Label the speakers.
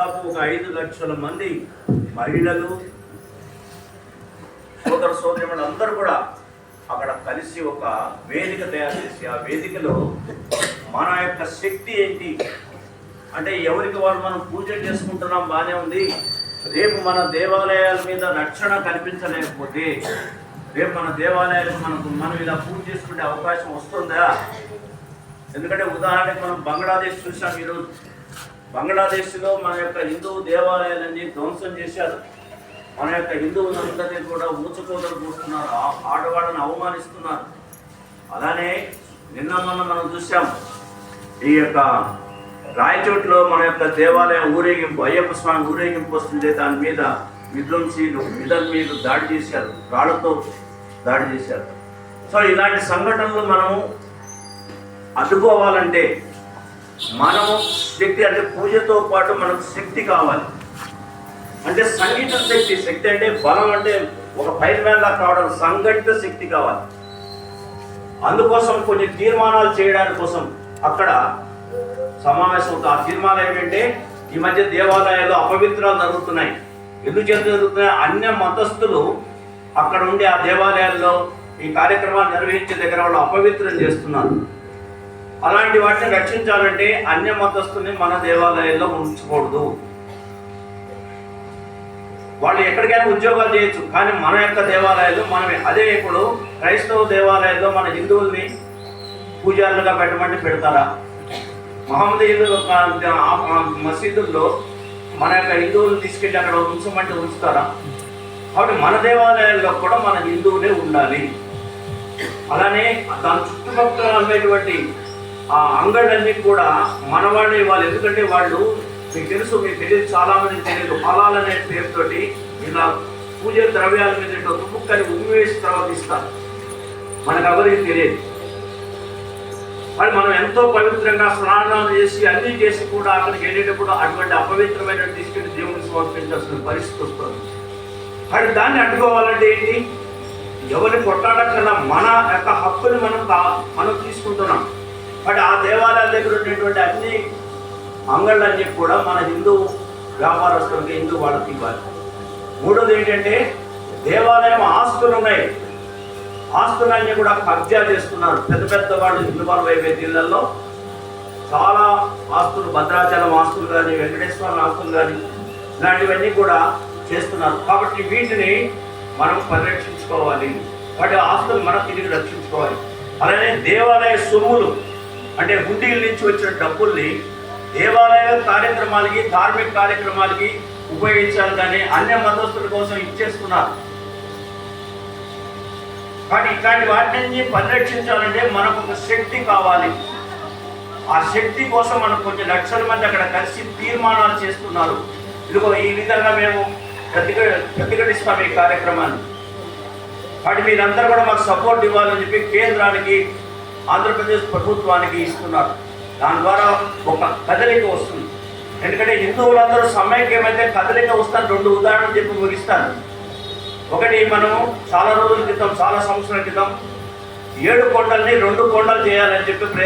Speaker 1: దాదాపు ఒక ఐదు లక్షల మంది మహిళలు సోదర సోదరులు అందరూ కూడా అక్కడ కలిసి ఒక వేదిక తయారు చేసి ఆ వేదికలో మన యొక్క శక్తి ఏంటి? అంటే ఎవరికి వాళ్ళు మనం పూజ చేసుకుంటున్నాం బాగానే ఉంది. రేపు మన దేవాలయాల మీద రక్షణ కనిపించలేకపోతే రేపు మన దేవాలయాలకు మనకు మనం ఇలా పూజ చేసుకునే అవకాశం వస్తుందా? ఎందుకంటే ఉదాహరణకి మనం బంగ్లాదేశ్ చూసాం ఈరోజు. బంగ్లాదేశ్లో మన యొక్క హిందూ దేవాలయాలన్నీ ధ్వంసం చేశారు. మన యొక్క హిందువులందరినీ కూడా ఊచుకోదలు కూస్తున్నారు ఆ- ఆడవాళ్ళని అవమానిస్తున్నారు. అలానే నిన్న మొన్న మనం చూసాం ఈ యొక్క రాయచోట్లో మన యొక్క దేవాలయం ఊరేగింపు అయ్యప్ప స్వామి ఊరేగింపు వస్తుంటే దాని మీద విధ్వంసీలు మిడల్ మీద దాడి చేశారు. రాళ్ళతో దాడి చేశారు. సో ఇలాంటి సంఘటనలు మనము అడ్డుకోవాలంటే మనము శక్తి అంటే పూజతో పాటు మనకు శక్తి కావాలి. అంటే సంగీతం శక్తి శక్తి అంటే బలం అంటే ఒక పైర్మ్యాన్లా కావడం సంఘటిత శక్తి కావాలి. అందుకోసం కొన్ని తీర్మానాలు చేయడానికి కోసం అక్కడ సమావేశం ఆ తీర్మానం ఏంటంటే ఈ మధ్య దేవాలయాల్లో అపవిత్రాలు జరుగుతున్నాయి. ఎందుకు చేత జరుగుతున్నాయి. అన్య మతస్థులు అక్కడ ఉండి ఆ దేవాలయాల్లో ఈ కార్యక్రమాలు నిర్వహించే దగ్గర వాళ్ళు అపవిత్రం చేస్తున్నారు. అలాంటి వాటిని రక్షించాలంటే అన్య మతస్థుల్ని మన దేవాలయాల్లో ఉంచకూడదు. వాళ్ళు ఎక్కడికైనా ఉద్యోగాలు చేయొచ్చు కానీ మన యొక్క దేవాలయాల్లో మనమే. అదే ఇప్పుడు క్రైస్తవ దేవాలయాల్లో మన హిందువుల్ని పూజారులుగా పెట్టమంటే పెడతారా? మహమ్మదీయులు ఒక మసీదుల్లో మన యొక్క హిందువులను తీసుకెళ్ళి అక్కడ ఉంచమంటే ఉంచుతారా? కాబట్టి మన దేవాలయాల్లో కూడా మన హిందువులే ఉండాలి. అలానే దాని చుట్టుపక్కల ఉండేటువంటి ఆ అంగడన్నీ కూడా మనవాడే వాళ్ళు ఎందుకంటే వాళ్ళు మీకు తెలుసు మీకు తెలియదు చాలా మందికి తెలియదు. ఫలాలు అనే పేరుతోటి ఇలా పూజ ద్రవ్యాల మీద ఇట్లా తుప్పుక్కని ఉమ్మివేసి తర్వాత ఇస్తారు మనకు ఎవరికి తెలియదు. మరి మనం ఎంతో పవిత్రంగా స్నానాలు చేసి అన్నీ చేసి కూడా అక్కడికి వెళ్ళేటప్పుడు అటువంటి అపవిత్రమైన తీసుకెళ్ళి దేవుడికి సమర్పించాల్సిన పరిస్థితి వస్తుంది. మరి దాన్ని అడ్డుకోవాలంటే ఏంటి? ఎవరిని కొట్టాడక్కర్లా మన యొక్క హక్కుని మనం మనం తీసుకుంటాం. బట్ ఆ దేవాలయాల దగ్గర ఉండేటువంటి అన్ని అంగళ్ళన్నీ కూడా మన హిందూ వ్యాపారస్తులకి హిందూ వాళ్ళకి ఇవ్వాలి. మూడోది ఏంటంటే దేవాలయం ఆస్తులు ఉన్నాయి. ఆస్తులన్నీ కూడా కబ్జా చేస్తున్నారు. పెద్ద పెద్ద వాళ్ళు ఇన్వాల్వ్ అయిపోయే దీళ్ళల్లో చాలా ఆస్తులు భద్రాచలం ఆస్తులు కానీ వెంకటేశ్వర ఆస్తులు కానీ ఇలాంటివన్నీ కూడా చేస్తున్నారు. కాబట్టి వీటిని మనం పరిరక్షించుకోవాలి. వాటి ఆస్తులు మనం తిరిగి రక్షించుకోవాలి. అలానే దేవాలయ సొమ్ములు. అంటే హుండీల నుంచి వచ్చిన డబ్బుల్ని దేవాలయ కార్యక్రమాలకి ధార్మిక కార్యక్రమాలకి ఉపయోగించాలి కానీ అన్య మతస్థుల కోసం ఇచ్చేస్తున్నారు. కానీ ఇట్లాంటి వాటిని పరిరక్షించాలంటే మనకు ఒక శక్తి కావాలి. ఆ శక్తి కోసం మనకు కొంచెం లక్షల మంది అక్కడ కలిసి తీర్మానాలు చేస్తున్నారు. ఇదిగో ఈ విధంగా మేము ప్రతిఘ ప్రతిఘటిస్తాం ఈ కార్యక్రమాన్ని. వాటి మీరందరూ కూడా మాకు సపోర్ట్ ఇవ్వాలని చెప్పి కేంద్రానికి ఆంధ్రప్రదేశ్ ప్రభుత్వానికి ఇస్తున్నారు. దాని ద్వారా ఒక కదలిక వస్తుంది. ఎందుకంటే హిందువులందరూ సమైక్యమైతే కదలిక వస్తారు రెండు ఉదాహరణలు చెప్పి ముగిస్తాను ఒకటి మనము చాలా రోజుల క్రితం చాలా సంవత్సరాల క్రితం ఏడు కొండల్ని రెండు కొండలు చేయాలని చెప్పి ప్రయత్నం